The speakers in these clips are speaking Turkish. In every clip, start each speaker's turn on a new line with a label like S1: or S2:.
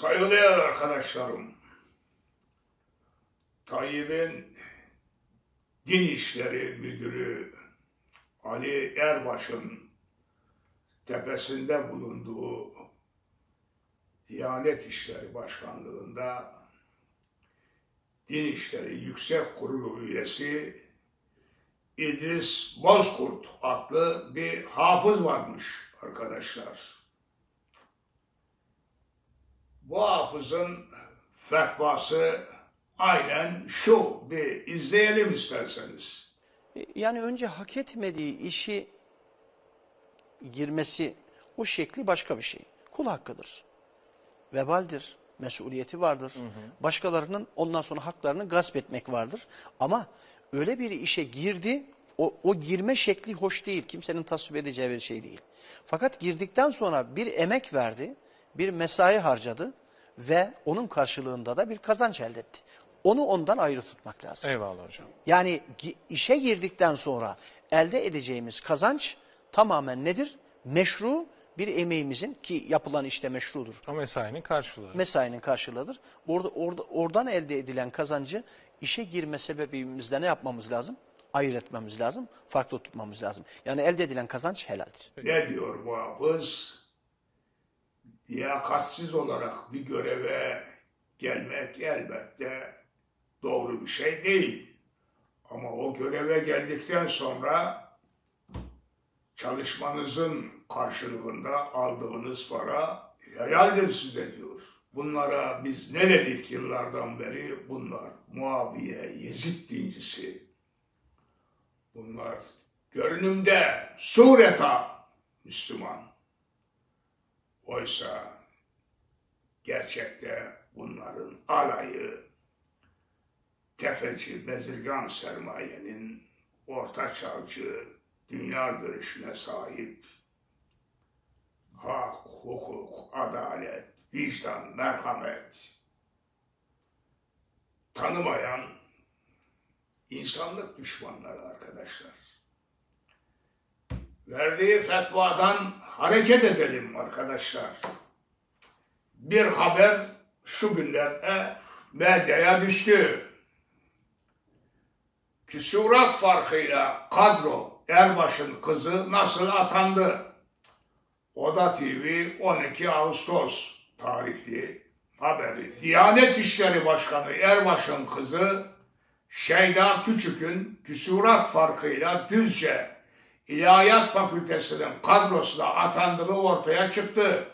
S1: Saygıdeğer arkadaşlarım, Tayyip'in Din İşleri Müdürü Ali Erbaş'ın tepesinde bulunduğu Diyanet İşleri Başkanlığı'nda Din İşleri Yüksek Kurulu üyesi İdris Bozkurt adlı bir hafız varmış arkadaşlar. Bu hafızın fetvası aynen şu. Bir izleyelim isterseniz.
S2: Yani önce hak etmediği işi girmesi, o şekli başka bir şey. Kul hakkıdır. Vebaldir, mesuliyeti vardır. Başkalarının ondan sonra haklarını gasp etmek vardır. Ama öyle bir işe girdi, o, o girme şekli hoş değil. Kimsenin tasvip edeceği bir şey değil. Fakat girdikten sonra bir emek verdi, bir mesai harcadı ve onun karşılığında da bir kazanç elde etti. Onu ondan ayrı tutmak lazım.
S3: Eyvallah hocam.
S2: Yani işe girdikten sonra elde edeceğimiz kazanç tamamen nedir? Meşru bir emeğimizin ki yapılan işte meşrudur.
S3: O mesainin karşılığı.
S2: Mesainin karşılığıdır. Orada, orada, oradan elde edilen kazancı işe girme sebebimizde ne yapmamız lazım? Ayırt etmemiz lazım, farklı tutmamız lazım. Yani elde edilen kazanç helaldir.
S1: Ne diyor bu hafız? Liyakatsiz olarak bir göreve gelmek elbette doğru bir şey değil. Ama o göreve geldikten sonra çalışmanızın karşılığında aldığınız para helaldir size diyor. Bunlara biz ne dedik yıllardan beri? Bunlar Muaviye, Yezid dincisi. Bunlar görünümde sureta Müslüman. Oysa gerçekte bunların alayı tefeci, bezirgan sermayenin orta çağcı dünya görüşüne sahip hak, hukuk, adalet, vicdan, merhamet tanımayan insanlık düşmanları arkadaşlar. Verdiği fetvadan hareket edelim arkadaşlar. Bir haber şu günlerde medyaya düştü. Küsurat farkıyla kadro Erbaş'ın kızı nasıl atandı? Oda TV 12 Ağustos tarihli haberi. Diyanet İşleri Başkanı Erbaş'ın kızı Şeyda Küçük'ün küsurat farkıyla Düzce İlahiyat Fakültesi'nin kadrosuna atandığı ortaya çıktı.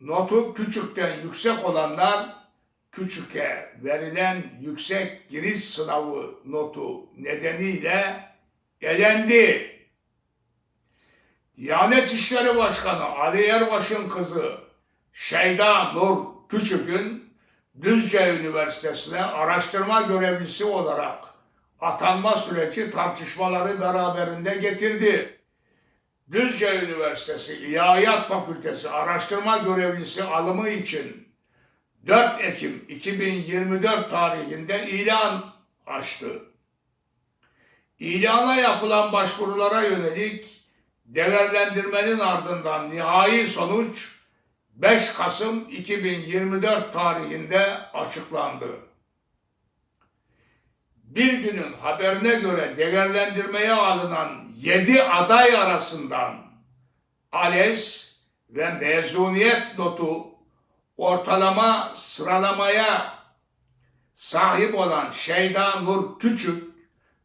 S1: Notu küçükten yüksek olanlar küçüke verilen yüksek giriş sınavı notu nedeniyle elendi. Diyanet İşleri Başkanı Ali Erbaş'ın kızı Şeyda Nur Küçük'ün Düzce Üniversitesi'ne araştırma görevlisi olarak atanma süreci tartışmaları beraberinde getirdi. Düzce Üniversitesi İlahiyat Fakültesi araştırma görevlisi alımı için 4 Ekim 2024 tarihinde ilan açtı. İlana yapılan başvurulara yönelik değerlendirmenin ardından nihai sonuç 5 Kasım 2024 tarihinde açıklandı. Bir günün haberine göre değerlendirmeye alınan 7 aday arasından ALES ve mezuniyet notu ortalama sıralamaya sahip olan Şeyda Nur Küçük,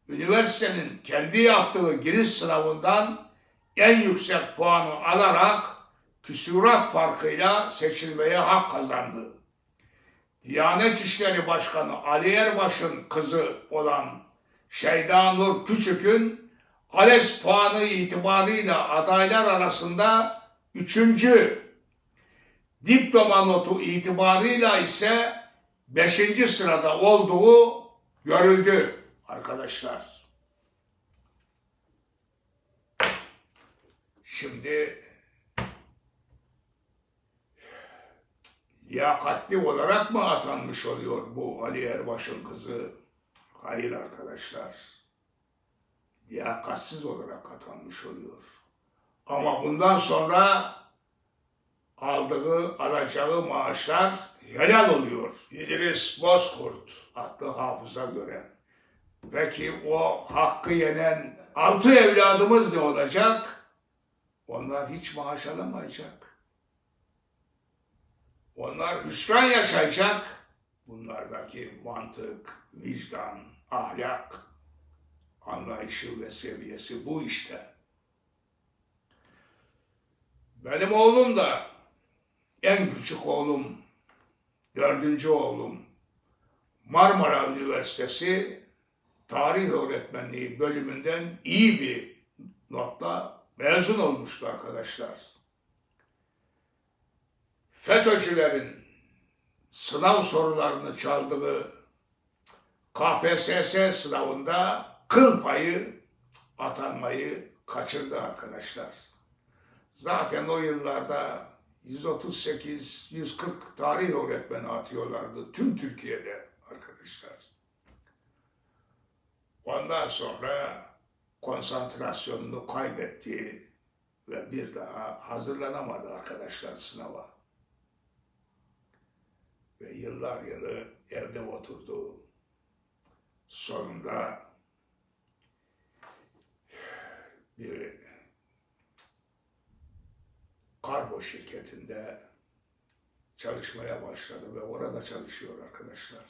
S1: üniversitenin kendi yaptığı giriş sınavından en yüksek puanı alarak küsurat farkıyla seçilmeye hak kazandı. Diyanet İşleri Başkanı Ali Erbaş'ın kızı olan Şeyda Nur Küçük'ün ALES puanı itibarıyla adaylar arasında üçüncü, diploma notu itibarıyla ise beşinci sırada olduğu görüldü arkadaşlar. Şimdi liyakatli olarak mı atanmış oluyor bu Ali Erbaş'ın kızı? Hayır arkadaşlar. Liyakatsiz olarak atanmış oluyor. Ama bundan sonra aldığı, alacağı maaşlar helal oluyor. İdris Bozkurt adlı hafıza göre. Peki o hakkı yenen altı evladımız ne olacak? Onlar hiç maaş alamayacak. Onlar hüsran yaşayacak. Bunlardaki mantık, vicdan, ahlak, anlayışı ve seviyesi bu işte. Benim oğlum da en küçük oğlum, dördüncü oğlum Marmara Üniversitesi tarih öğretmenliği bölümünden iyi bir notla mezun olmuştu arkadaşlar. FETÖ'cülerin sınav sorularını çaldığı KPSS sınavında kıl payı atanmayı kaçırdı arkadaşlar. Zaten o yıllarda 138-140 tarih öğretmeni atıyorlardı tüm Türkiye'de arkadaşlar. Ondan sonra konsantrasyonunu kaybetti ve bir daha hazırlanamadı arkadaşlar sınava. Ve yıllar yılı evde oturdu. Sonunda bir kargo şirketinde çalışmaya başladı ve orada çalışıyor arkadaşlar.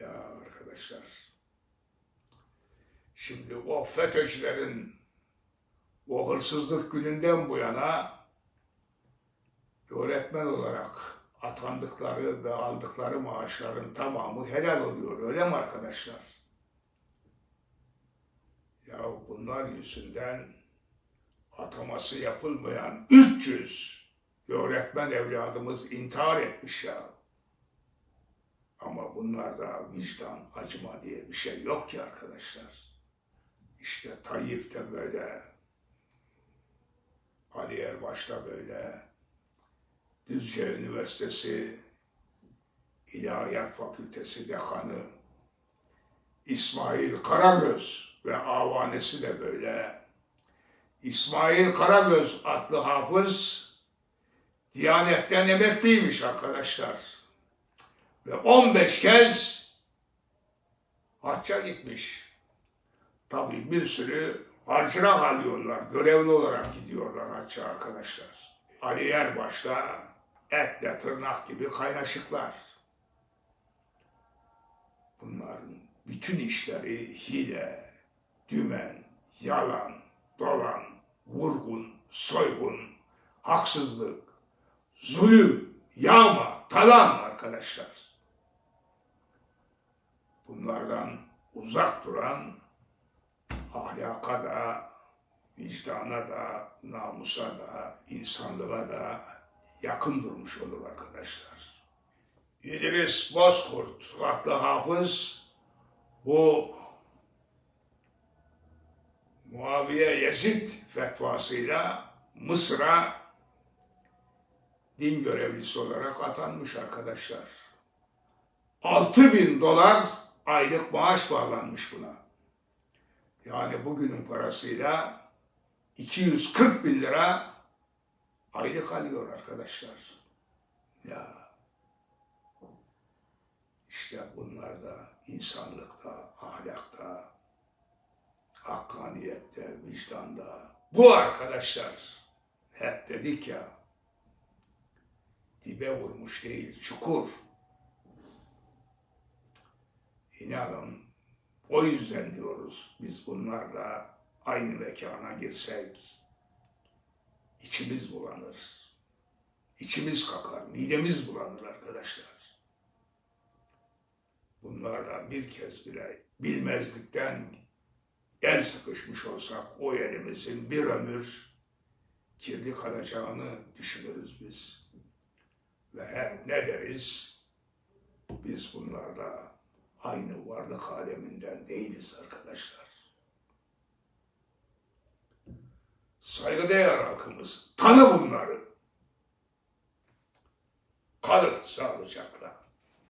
S1: Ya arkadaşlar. Şimdi o FETÖ'cülerin o hırsızlık gününden bu yana öğretmen olarak atandıkları ve aldıkları maaşların tamamı helal oluyor. Öyle mi arkadaşlar? Ya bunlar yüzünden ataması yapılmayan 300 öğretmen evladımız intihar etmiş ya. Ama bunlarda vicdan, acıma diye bir şey yok ki arkadaşlar. İşte Tayyip de böyle, Ali Erbaş da böyle, Düzce Üniversitesi İlahiyat Fakültesi Dekanı İsmail Karagöz ve avanesi de böyle. İsmail Karagöz adlı hafız Diyanetten emekliymiş arkadaşlar. Ve 15 kez hacca gitmiş. Tabii bir sürü harcırak alıyorlar. Görevli olarak gidiyorlar hacca arkadaşlar. Ali Erbaş'ta etle tırnak gibi kaynaşıklar. Bunların bütün işleri hile, dümen, yalan, dolan, vurgun, soygun, haksızlık, zulüm, yağma, talan arkadaşlar. Bunlardan uzak duran ahlaka da, vicdana da, namusa da, insanlığa da yakın durmuş olur arkadaşlar. İdris Bozkurt adlı hafız bu Muaviye Yezid fetvasıyla Mısır'a din görevlisi olarak atanmış arkadaşlar. 6 bin dolar aylık maaş bağlanmış buna. Yani bugünün parasıyla 240 bin lira aylık alıyor arkadaşlar. Ya işte bunlar da insanlıkta, ahlakta, hakkaniyette, vicdanda. Bu arkadaşlar hep dedik ya dibe vurmuş değil, çukur. İnanın o yüzden diyoruz biz bunlarla aynı mekana girsek içimiz bulanır. İçimiz kakar, midemiz bulanır arkadaşlar. Bunlarla bir kez bile bilmezlikten el sıkışmış olsak o elimizin bir ömür kirli kalacağını düşünürüz biz. Ve ne deriz? Biz bunlarla aynı varlık aleminden değiliz arkadaşlar. Saygıdeğer halkımız tanı bunları. Kalın sağlıcakla.